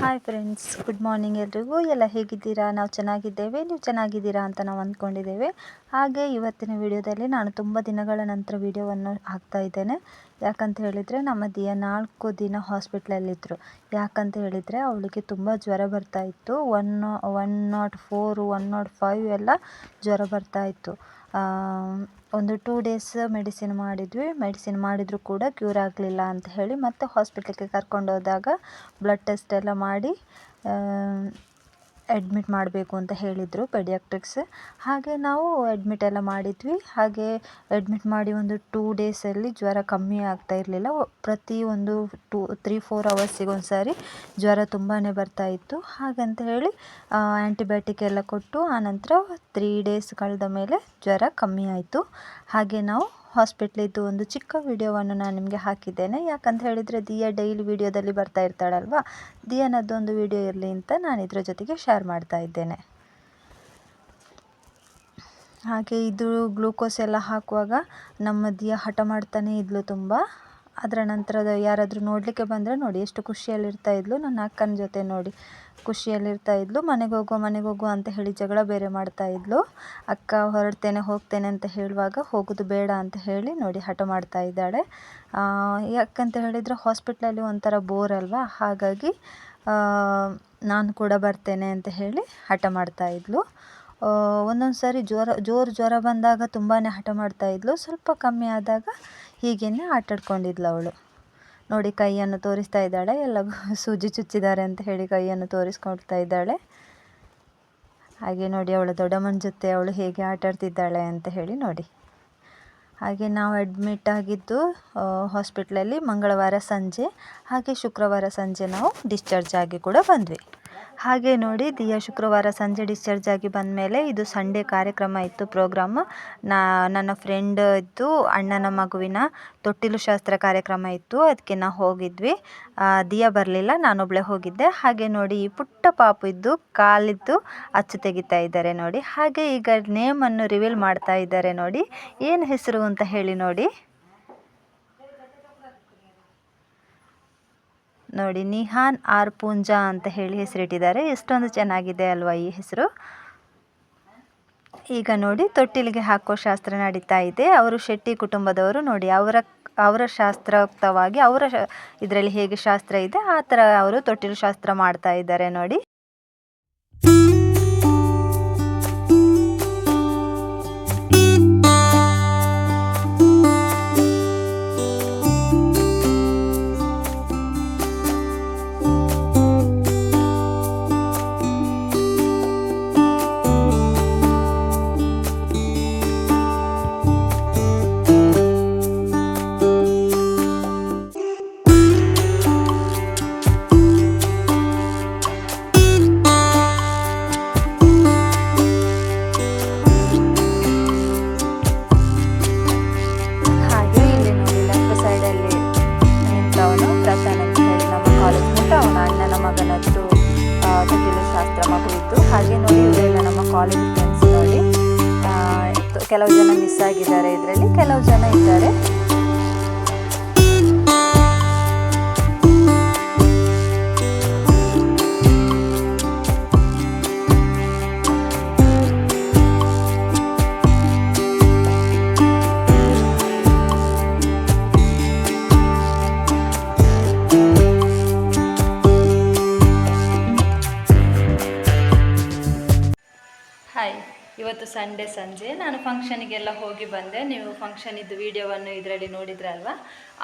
Hi friends good morning ಎಲ್ರಿಗೂ. ಎಲ್ಲ ಹೇಗಿದ್ದೀರಾ? ನಾವು ಚೆನ್ನಾಗಿದ್ದೇವೆ. ನೀವು ಚೆನ್ನಾಗಿದ್ದೀರಾ ಅಂತ ನಾವು ಅಂದ್ಕೊಂಡಿದ್ದೇವೆ. ಹಾಗೆ ಇವತ್ತಿನ ವಿಡಿಯೋದಲ್ಲಿ ನಾನು ತುಂಬ ದಿನಗಳ ನಂತರ ವಿಡಿಯೋವನ್ನು ಹಾಕ್ತಾ ಇದ್ದೇನೆ. ಯಾಕಂತ ಹೇಳಿದರೆ ನಮ್ಮ ದಿಯ ನಾಲ್ಕು ದಿನ ಹಾಸ್ಪಿಟ್ಲಲ್ಲಿದ್ದರು ಯಾಕಂತ ಹೇಳಿದರೆ ಅವಳಿಗೆ ತುಂಬ ಜ್ವರ ಬರ್ತಾ ಇತ್ತು. One one naught four one naught five ಎಲ್ಲ ಜ್ವರ ಬರ್ತಾ ಇತ್ತು. ಒಂದು ಟೂ ಡೇಸ್ ಮೆಡಿಸಿನ್ ಮಾಡಿದ್ವಿ. ಮೆಡಿಸಿನ್ ಮಾಡಿದರೂ ಕೂಡ ಕ್ಯೂರ್ ಆಗಲಿಲ್ಲ ಅಂತ ಹೇಳಿ ಮತ್ತೆ ಹಾಸ್ಪಿಟ್ಲಿಗೆ ಕರ್ಕೊಂಡು ಹೋದಾಗ ಬ್ಲಡ್ ಟೆಸ್ಟ್ ಎಲ್ಲ ಮಾಡಿ ಅಡ್ಮಿಟ್ ಮಾಡಬೇಕು ಅಂತ ಹೇಳಿದರು ಪೆಡಿಯಾಟ್ರಿಕ್ಸ್ ಹಾಗೆ ನಾವು ಅಡ್ಮಿಟ್ ಎಲ್ಲ ಮಾಡಿದ್ವಿ. ಹಾಗೆ ಅಡ್ಮಿಟ್ ಮಾಡಿ ಒಂದು ಟೂ ಡೇಸಲ್ಲಿ ಜ್ವರ ಕಮ್ಮಿ ಆಗ್ತಾ ಇರಲಿಲ್ಲ. ಪ್ರತಿ ಒಂದು ಟೂ ತ್ರೀ ಫೋರ್ ಅವರ್ಸಿಗೆ ಒಂದು ಸಾರಿ ಜ್ವರ ತುಂಬಾ ಬರ್ತಾ ಇತ್ತು. ಹಾಗಂತ ಹೇಳಿ ಆ್ಯಂಟಿಬಯೋಟಿಕ್ ಎಲ್ಲ ಕೊಟ್ಟು ಆನಂತರ ತ್ರೀ ಡೇಸ್ ಕಳೆದ ಮೇಲೆ ಜ್ವರ ಕಮ್ಮಿ ಆಯಿತು. ಹಾಗೆ ನಾವು ಹಾಸ್ಪಿಟ್ಲಿದ್ದು ಒಂದು ಚಿಕ್ಕ ವಿಡಿಯೋವನ್ನು ನಾನು ನಿಮಗೆ ಹಾಕಿದ್ದೇನೆ. ಯಾಕಂತ ಹೇಳಿದರೆ ದಿಯಾ ಡೈಲಿ ವಿಡಿಯೋದಲ್ಲಿ ಬರ್ತಾ ಇರ್ತಾಳಲ್ವ? ದಿಯಾನದ್ದೊಂದು ವಿಡಿಯೋ ಇರಲಿ ಅಂತ ನಾನು ಇದರ ಜೊತೆಗೆ ಶೇರ್ ಮಾಡ್ತಾ ಇದ್ದೇನೆ. ಹಾಗೆ ಇದು ಗ್ಲೂಕೋಸ್ ಎಲ್ಲ ಹಾಕುವಾಗ ನಮ್ಮ ದಿಯಾ ಹಠ ಮಾಡ್ತಾನೆ ಇದ್ಲು ತುಂಬ. ಅದರ ನಂತರದ ಯಾರಾದರೂ ನೋಡಲಿಕ್ಕೆ ಬಂದರೆ ನೋಡಿ, ಎಷ್ಟು ಖುಷಿಯಲ್ಲಿರ್ತಾ ಇದ್ಲು. ನನ್ನ ಅಕ್ಕನ ಜೊತೆ ನೋಡಿ. ಖುಷಿಯಲ್ಲಿರ್ತಾ ಇದ್ಲು. ಮನೆಗೆ ಹೋಗುವ ಮನೆಗೆ ಹೋಗುವ ಅಂತ ಹೇಳಿ ಜಗಳ ಬೇರೆ ಮಾಡ್ತಾ ಇದ್ಲು. ಅಕ್ಕ ಹೊರಡ್ತೇನೆ, ಹೋಗ್ತೇನೆ ಅಂತ ಹೇಳುವಾಗ ಹೋಗೋದು ಬೇಡ ಅಂತ ಹೇಳಿ ನೋಡಿ ಹಠ ಮಾಡ್ತಾ ಇದ್ದಾಳೆ. ಯಾಕಂತ ಹೇಳಿದರೆ ಹಾಸ್ಪಿಟ್ಲಲ್ಲಿ ಒಂಥರ ಬೋರ್ ಅಲ್ವಾ? ಹಾಗಾಗಿ ನಾನು ಕೂಡ ಬರ್ತೇನೆ ಅಂತ ಹೇಳಿ ಹಠ ಮಾಡ್ತಾ ಇದ್ಲು. ಒಂದೊಂದು ಸಾರಿ ಜ್ವರ, ಜೋರು ಜ್ವರ ಬಂದಾಗ ತುಂಬಾ ಹಠ ಮಾಡ್ತಾ ಇದ್ಲು. ಸ್ವಲ್ಪ ಕಮ್ಮಿ ಆದಾಗ ಹೀಗೇ ಆಟಾಡ್ಕೊಂಡಿದ್ಲು ಅವಳು. ನೋಡಿ ಕೈಯನ್ನು ತೋರಿಸ್ತಾ ಇದ್ದಾಳೆ. ಎಲ್ಲ ಸೂಜಿ ಚುಚ್ಚಿದ್ದಾರೆ ಅಂತ ಹೇಳಿ ಕೈಯನ್ನು ತೋರಿಸ್ಕೊಡ್ತಾ ಇದ್ದಾಳೆ. ಹಾಗೆ ನೋಡಿ ಅವಳು ದೊಡ್ಡಮ್ಮನ ಜೊತೆ ಅವಳು ಹೇಗೆ ಆಟಾಡ್ತಿದ್ದಾಳೆ ಅಂತ ಹೇಳಿ ನೋಡಿ. ಹಾಗೆ ನಾವು ಅಡ್ಮಿಟ್ ಆಗಿದ್ದು ಹಾಸ್ಪಿಟ್ಲಲ್ಲಿ ಮಂಗಳವಾರ ಸಂಜೆ, ಹಾಗೆ ಶುಕ್ರವಾರ ಸಂಜೆ ನಾವು ಡಿಸ್ಚಾರ್ಜ್ ಆಗಿ ಕೂಡ ಬಂದ್ವಿ. ಹಾಗೆ ನೋಡಿ, ದಿಯಾ ಶುಕ್ರವಾರ ಸಂಜೆ ಡಿಸ್ಚಾರ್ಜ್ ಆಗಿ ಬಂದ ಮೇಲೆ ಇದು ಸಂಡೇ ಕಾರ್ಯಕ್ರಮ ಇತ್ತು ಪ್ರೋಗ್ರಾಮ್ ನಾ, ನನ್ನ ಫ್ರೆಂಡ್ ಇದ್ದು, ಅಣ್ಣನ ಮಗುವಿನ ತೊಟ್ಟಿಲು ಶಾಸ್ತ್ರ ಕಾರ್ಯಕ್ರಮ ಇತ್ತು ಅದಕ್ಕೆ ನಾವು ಹೋಗಿದ್ವಿ. ದಿಯಾ ಬರಲಿಲ್ಲ, ನಾನೊಬ್ಳೆ ಹೋಗಿದ್ದೆ. ಹಾಗೆ ನೋಡಿ, ಈ ಪುಟ್ಟ ಪಾಪು ಇದ್ದು, ಕಾಲಿದ್ದು ಅಚ್ಚು ತೆಗಿತಾ ಇದ್ದಾರೆ ನೋಡಿ. ಹಾಗೆ ಈಗ ನೇಮನ್ನು ರಿವೀಲ್ ಮಾಡ್ತಾ ಇದ್ದಾರೆ ನೋಡಿ. ಏನು ಹೆಸರು ಅಂತ ಹೇಳಿ ನೋಡಿ. ನೋಡಿ, ನಿಹಾನ್ ಆರ್ ಪೂಂಜಾ ಅಂತ ಹೇಳಿ ಹೆಸರಿಟ್ಟಿದ್ದಾರೆ. ಎಷ್ಟೊಂದು ಚೆನ್ನಾಗಿದೆ ಅಲ್ವಾ ಈ ಹೆಸರು? ಈಗ ನೋಡಿ, ತೊಟ್ಟಿಲಿಗೆ ಹಾಕೋ ಶಾಸ್ತ್ರ ನಡೀತಾ ಇದೆ. ಅವರು ಶೆಟ್ಟಿ ಕುಟುಂಬದವರು ನೋಡಿ, ಅವರ ಅವರ ಶಾಸ್ತ್ರೋಕ್ತವಾಗಿ ಅವರ ಇದರಲ್ಲಿ ಹೇಗೆ ಶಾಸ್ತ್ರ ಇದೆ, ಆ ಥರ ಅವರು ತೊಟ್ಟಿಲು ಶಾಸ್ತ್ರ ಮಾಡ್ತಾ ಇದ್ದಾರೆ ನೋಡಿ. ಕಾಲೇಜ್ ಫ್ರೆಂಡ್ಸ್ ನೋಡಿ. ಕೆಲವು ಜನ ಮಿಸ್ ಆಗಿದ್ದಾರೆ ಇದರಲ್ಲಿ ಕೆಲವು ಜನ ಇದ್ದಾರೆ. ಸಂಡೇ ಸಂಜೆ ನಾನು ಫಂಕ್ಷನಿಗೆಲ್ಲ ಹೋಗಿ ಬಂದೆ. ನೀವು ಫಂಕ್ಷನಿದ್ದು ವಿಡಿಯೋವನ್ನು ಇದರಲ್ಲಿ ನೋಡಿದ್ರಲ್ವ?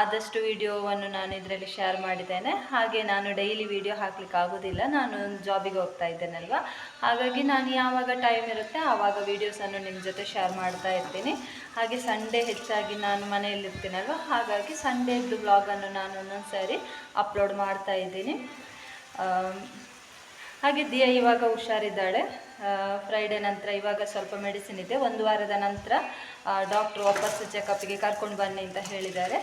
ಆದಷ್ಟು ವಿಡಿಯೋವನ್ನು ನಾನು ಇದರಲ್ಲಿ ಶೇರ್ ಮಾಡಿದ್ದೇನೆ. ಹಾಗೆ ನಾನು ಡೈಲಿ ವಿಡಿಯೋ ಹಾಕ್ಲಿಕ್ಕೆ ಆಗೋದಿಲ್ಲ. ನಾನು ಜಾಬಿಗೆ ಹೋಗ್ತಾ ಇದ್ದೇನಲ್ವ? ಹಾಗಾಗಿ ನಾನು ಯಾವಾಗ ಟೈಮ್ ಇರುತ್ತೆ ಆವಾಗ ವೀಡಿಯೋಸನ್ನು ನಿಮ್ಮ ಜೊತೆ ಶೇರ್ ಮಾಡ್ತಾ ಇರ್ತೀನಿ. ಹಾಗೆ ಸಂಡೇ ಹೆಚ್ಚಾಗಿ ನಾನು ಮನೆಯಲ್ಲಿರ್ತೀನಲ್ವ ಹಾಗಾಗಿ ಸಂಡೇದ್ದು ಬ್ಲಾಗನ್ನು ನಾನು ಒಂದೊಂದು ಸಾರಿ ಅಪ್ಲೋಡ್ ಮಾಡ್ತಾ ಇದ್ದೀನಿ. ಹಾಗೆ ದಿಯಾ ಇವಾಗ ಹುಷಾರಿದ್ದಾಳೆ. ಫ್ರೈಡೆ ನಂತರ ಇವಾಗ ಸ್ವಲ್ಪ ಮೆಡಿಸಿನ್ ಇದೆ. ಒಂದು ವಾರದ ನಂತರ ಡಾಕ್ಟ್ರು ವಾಪಸ್ಸು ಚೆಕಪ್ಗೆ ಕರ್ಕೊಂಡು ಬನ್ನಿ ಅಂತ ಹೇಳಿದ್ದಾರೆ.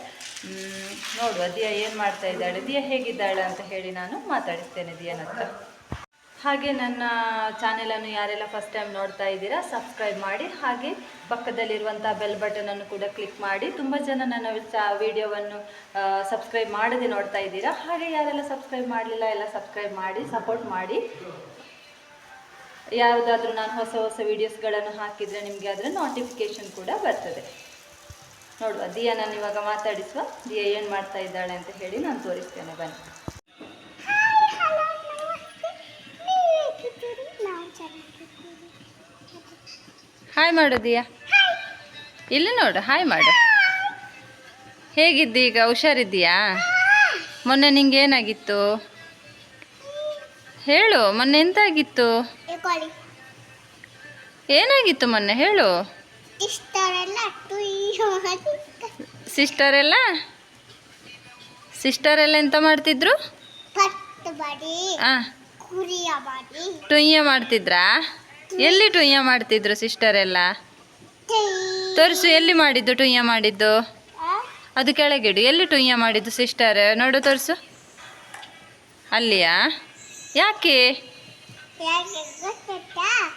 ನೋಡುವ. ದಿಯಾ ಏನು ಮಾಡ್ತಾ ಇದ್ದಾಳೆ? ದಿಯಾ ಹೇಗಿದ್ದಾಳೆ ಅಂತ ಹೇಳಿ ನಾನು ಮಾತಾಡಿಸ್ತೇನೆ ದಿಯನ ಹತ್ರ ಹಾಗೆ ನನ್ನ ಚಾನೆಲನ್ನು ಯಾರೆಲ್ಲ ಫಸ್ಟ್ ಟೈಮ್ ನೋಡ್ತಾ ಇದ್ದೀರಾ ಸಬ್ಸ್ಕ್ರೈಬ್ ಮಾಡಿ, ಹಾಗೆ ಪಕ್ಕದಲ್ಲಿರುವಂಥ ಬೆಲ್ ಬಟನನ್ನು ಕೂಡ ಕ್ಲಿಕ್ ಮಾಡಿ. ತುಂಬ ಜನ ನನ್ನ ವಿಡಿಯೋವನ್ನು ಸಬ್ಸ್ಕ್ರೈಬ್ ಮಾಡದೆ ನೋಡ್ತಾ ಇದ್ದೀರಾ. ಹಾಗೆ ಯಾರೆಲ್ಲ ಸಬ್ಸ್ಕ್ರೈಬ್ ಮಾಡಲಿಲ್ಲ, ಎಲ್ಲ ಸಬ್ಸ್ಕ್ರೈಬ್ ಮಾಡಿ ಸಪೋರ್ಟ್ ಮಾಡಿ. ಯಾವುದಾದ್ರೂ ನಾನು ಹೊಸ ಹೊಸ ವೀಡಿಯೋಸ್ಗಳನ್ನು ಹಾಕಿದರೆ ನಿಮಗೆ ಅದರ ನೋಟಿಫಿಕೇಶನ್ ಕೂಡ ಬರ್ತದೆ. ನೋಡುವ ದಿಯಾ ನಾನು ಇವಾಗ ಮಾತಾಡಿಸುವ, ದಿಯಾ ಏನು ಮಾಡ್ತಾ ಇದ್ದಾಳೆ ಅಂತ ಹೇಳಿ ನಾನು ತೋರಿಸ್ತೇನೆ, ಬನ್ನಿ. ಹಾಯ್ ಮಾಡು ದಿಯಾ ಇಲ್ಲಿ ನೋಡು ಹಾಯ್ ಮಾಡು. ಹೇಗಿದ್ದೀಗ ಈಗ? ಹುಷಾರಿದ್ದೀಯಾ? ಮೊನ್ನೆ ನಿಂಗೆ ಏನಾಗಿತ್ತು? ಹೇಳು ಮೊನ್ನೆ ಎಂತಾಗಿತ್ತು? ಏನಾಗಿತ್ತು ಮೊನ್ನೆ? ಹೇಳು. ಸಿಸ್ಟರ್ ಎಲ್ಲ ಸಿಸ್ಟರ್ ಎಲ್ಲ? ಎಂತ ಮಾಡ್ತಿದ್ರು? ಟುಯ್ಯ ಮಾಡ್ತಿದ್ರಾ? ಎಲ್ಲಿ ಟುಯ್ಯ ಮಾಡ್ತಿದ್ರು ಸಿಸ್ಟರ್ ಎಲ್ಲ ತೋರಿಸು, ಎಲ್ಲಿ ಮಾಡಿದ್ದು ಟುಯ್ಯ ಮಾಡಿದ್ದು? ಅದು ಕೆಳಗಿಡು, ಎಲ್ಲಿ ಟುಯ್ಯ ಮಾಡಿದ್ದು ಸಿಸ್ಟರ್? ನೋಡು, ತೋರಿಸು. ಅಲ್ಲಿಯಾ? ಯಾಕೆ?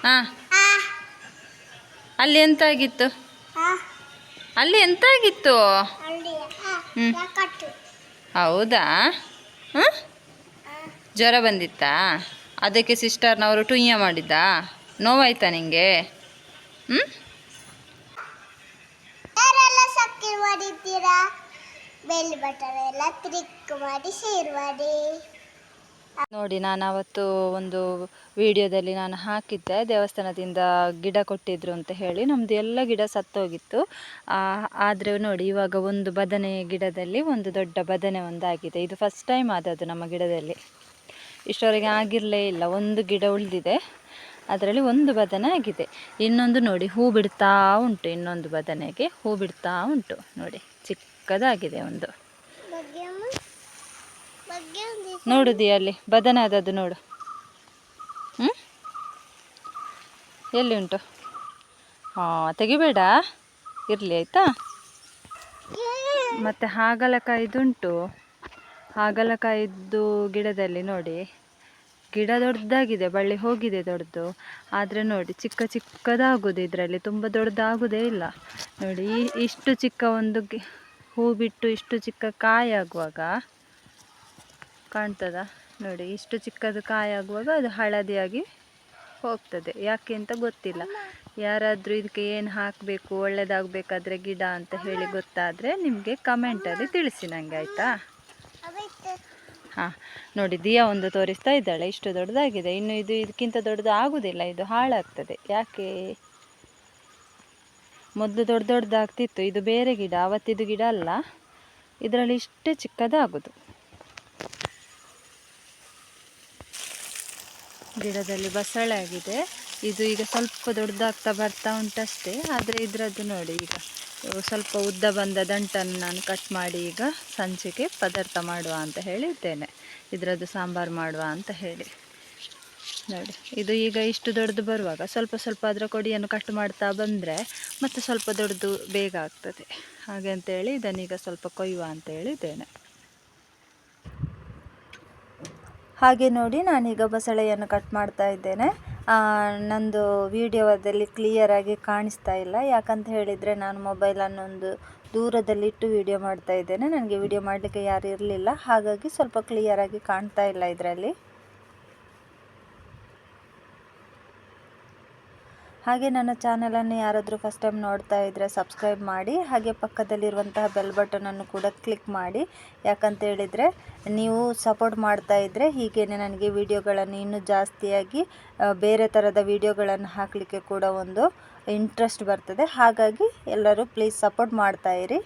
ಹಾಂ. ಅಲ್ಲಿ ಎಂತಾಗಿತ್ತು? ಅಲ್ಲಿ ಎಂತಾಗಿತ್ತು. ಯಾಕಟ್ಟು ಹೌದಾ? ಹಾಂ ಜ್ವರ ಬಂದಿತ್ತಾ? ಅದಕ್ಕೆ ಸಿಸ್ಟರ್ನವರು ಟುಯ್ಯ ಮಾಡಿದ್ದಾ? ನೋವಾಯ್ತಾ ನಿಂಗೆ? ಹ್ಞೂ ಯಾರೆಲ್ಲ ಸಕ್ಕರೆ ಮಾಡಿದ್ದೀರಾ? ಬೆಲ್ ಬಟನ್ ಎಲ್ಲ ಕ್ಲಿಕ್ ಮಾಡಿ ಶೇರ್ ಮಾಡಿ. ನೋಡಿ ನಾನು ಅವತ್ತು ಒಂದು ವಿಡಿಯೋದಲ್ಲಿ ನಾನು ಹಾಕಿದ್ದೆ. ದೇವಸ್ಥಾನದಿಂದ ಗಿಡ ಕೊಟ್ಟಿದ್ರು ಅಂತ ಹೇಳಿ. ನಮ್ಮದು ಎಲ್ಲ ಗಿಡ ಸತ್ತೋಗಿತ್ತು. ಆದರೆ ನೋಡಿ ಇವಾಗ ಒಂದು ಬದನೆ ಗಿಡದಲ್ಲಿ ಒಂದು ದೊಡ್ಡ ಬದನೆ ಒಂದಾಗಿದೆ. ಇದು ಫಸ್ಟ್ ಟೈಮ್ ಆದದ್ದು ನಮ್ಮ ಗಿಡದಲ್ಲಿ. ಇಷ್ಟವರೆಗೆ ಆಗಿರಲೇ ಇಲ್ಲ. ಒಂದು ಗಿಡ ಉಳಿದಿದೆ. ಅದರಲ್ಲಿ ಒಂದು ಬದನೆ ಆಗಿದೆ. ಇನ್ನೊಂದು ನೋಡಿ, ಹೂ ಬಿಡ್ತಾ ಉಂಟು, ಇನ್ನೊಂದು ಬದನೆಗೆ ಹೂ ಬಿಡ್ತಾ ಉಂಟು. ನೋಡಿ, ಚಿಕ್ಕದಾಗಿದೆ ಒಂದು. ನೋಡುದಿ ಅಲ್ಲಿ? ಬದನೆ ಆದದ್ದು ನೋಡು. ಹ್ಞೂ ಎಲ್ಲಿ ಉಂಟು? ಹಾಂ, ತೆಗಿಬೇಡ. ಇರಲಿ, ಆಯಿತಾ? ಮತ್ತೆ ಹಾಗಲಕಾಯಿದುಂಟು. ಹಾಗಲಕಾಯಿದ್ದು ಗಿಡದಲ್ಲಿ ನೋಡಿ. ಗಿಡ ದೊಡ್ಡದಾಗಿದೆ, ಬಳ್ಳಿ ಹೋಗಿದೆ ದೊಡ್ಡದು. ಆದರೆ ನೋಡಿ, ಚಿಕ್ಕ ಚಿಕ್ಕದಾಗೋದು ಇದರಲ್ಲಿ, ತುಂಬ ದೊಡ್ಡದಾಗೋದೇ ಇಲ್ಲ. ನೋಡಿ ಇಷ್ಟು ಚಿಕ್ಕ ಒಂದು ಹೂ ಬಿಟ್ಟು ಇಷ್ಟು ಚಿಕ್ಕ ಕಾಯಿ ಆಗುವಾಗ ಕಾಣ್ತದ? ನೋಡಿ, ಇಷ್ಟು ಚಿಕ್ಕದು ಕಾಯಿ ಆಗುವಾಗ ಅದು ಹಳದಿಯಾಗಿ ಹೋಗ್ತದೆ. ಯಾಕೆ ಅಂತ ಗೊತ್ತಿಲ್ಲ. ಯಾರಾದರೂ ಇದಕ್ಕೆ ಏನು ಹಾಕಬೇಕು ಒಳ್ಳೆಯದಾಗಬೇಕಾದ್ರೆ ಗಿಡ ಅಂತ ಹೇಳಿ ಗೊತ್ತಾದರೆ ನಿಮಗೆ ಕಮೆಂಟಲ್ಲಿ ತಿಳಿಸಿ ನನಗೆ ಆಯಿತಾ? ಹಾಂ, ನೋಡಿ, ದಿಯಾ ಒಂದು ತೋರಿಸ್ತಾ ಇದ್ದಾಳೆ. ಇಷ್ಟು ದೊಡ್ಡದಾಗಿದೆ. ಇನ್ನು ಇದು ಇದಕ್ಕಿಂತ ದೊಡ್ಡದು ಆಗುವುದಿಲ್ಲ ಇದು ಹಾಳಾಗ್ತದೆ. ಯಾಕೆ? ಮೊದಲು ದೊಡ್ಡ ದೊಡ್ಡದಾಗ್ತಿತ್ತು. ಇದು ಬೇರೆ ಗಿಡ. ಅವತ್ತಿದು ಗಿಡ ಅಲ್ಲ. ಇದರಲ್ಲಿ ಇಷ್ಟೇ ಚಿಕ್ಕದಾಗೋದು. ಗಿಡದಲ್ಲಿ ಬಸಳೆ ಆಗಿದೆ. ಇದು ಈಗ ಸ್ವಲ್ಪ ದೊಡ್ಡದಾಗ್ತಾ ಬರ್ತಾ ಉಂಟಷ್ಟೇ, ಆದರೆ ಇದರದ್ದು ನೋಡಿ ಈಗ. ಸ್ವಲ್ಪ ಉದ್ದ ಬಂದ ದಂಟನ್ನು ನಾನು ಕಟ್ ಮಾಡಿ ಈಗ ಸಂಜೆಗೆ ಪದಾರ್ಥ ಮಾಡುವ ಅಂತ ಹೇಳಿದ್ದೇನೆ. ಇದರದ್ದು ಸಾಂಬಾರು ಮಾಡುವ ಅಂತ ಹೇಳಿ. ನೋಡಿ, ಇದು ಈಗ ಇಷ್ಟು ದೊಡ್ಡದು ಬರುವಾಗ ಸ್ವಲ್ಪ ಸ್ವಲ್ಪ ಅದರ ಕೊಡಿಯನ್ನು ಕಟ್ ಮಾಡ್ತಾ ಬಂದರೆ ಮತ್ತೆ ಸ್ವಲ್ಪ ದೊಡ್ಡದು ಬೇಗ ಆಗ್ತದೆ. ಹಾಗೆ ಅಂತೇಳಿ ಇದನ್ನೀಗ ಸ್ವಲ್ಪ ಕೊಯ್ಯುವ ಅಂತ ಹೇಳಿದ್ದೇನೆ. ಹಾಗೆ ನೋಡಿ ನಾನೀಗ ಬಸಳೆಯನ್ನು ಕಟ್ ಮಾಡ್ತಾ ಇದ್ದೇನೆ. ಆ, ನಂದು ವಿಡಿಯೋದಲ್ಲಿ ಕ್ಲಿಯರಾಗಿ ಕಾಣಿಸ್ತಾ ಇಲ್ಲ. ಯಾಕಂತ ಹೇಳಿದರೆ ನಾನು ಮೊಬೈಲನ್ನು ಒಂದು ದೂರದಲ್ಲಿಟ್ಟು ವಿಡಿಯೋ ಮಾಡ್ತಾ ಇದ್ದೇನೆ. ನನಗೆ ವಿಡಿಯೋ ಮಾಡಲಿಕ್ಕೆ ಯಾರು ಇರಲಿಲ್ಲ. ಹಾಗಾಗಿ ಸ್ವಲ್ಪ ಕ್ಲಿಯರಾಗಿ ಕಾಣ್ತಾ ಇಲ್ಲ ಇದರಲ್ಲಿ. ಹಾಗೆ ನನ್ನ ಚಾನಲನ್ನು ಯಾರಾದರೂ ಫಸ್ಟ್ ಟೈಮ್ ನೋಡ್ತಾ ಇದ್ದರೆ ಸಬ್ಸ್ಕ್ರೈಬ್ ಮಾಡಿ, ಹಾಗೆ ಪಕ್ಕದಲ್ಲಿರುವಂತಹ ಬೆಲ್ ಬಟನನ್ನು ಕೂಡ ಕ್ಲಿಕ್ ಮಾಡಿ. ಯಾಕಂತ ಹೇಳಿದರೆ, ನೀವು ಸಪೋರ್ಟ್ ಮಾಡ್ತಾ ಇದ್ದರೆ ಹೀಗೇ ನನಗೆ ವಿಡಿಯೋಗಳನ್ನು ಇನ್ನೂ ಜಾಸ್ತಿಯಾಗಿ ಬೇರೆ ಥರದ ವಿಡಿಯೋಗಳನ್ನು ಹಾಕಲಿಕ್ಕೆ ಕೂಡ ಒಂದು ಇಂಟ್ರೆಸ್ಟ್ ಬರ್ತದೆ. ಹಾಗಾಗಿ ಎಲ್ಲರೂ ಪ್ಲೀಸ್ ಸಪೋರ್ಟ್ ಮಾಡ್ತಾ ಇರಿ.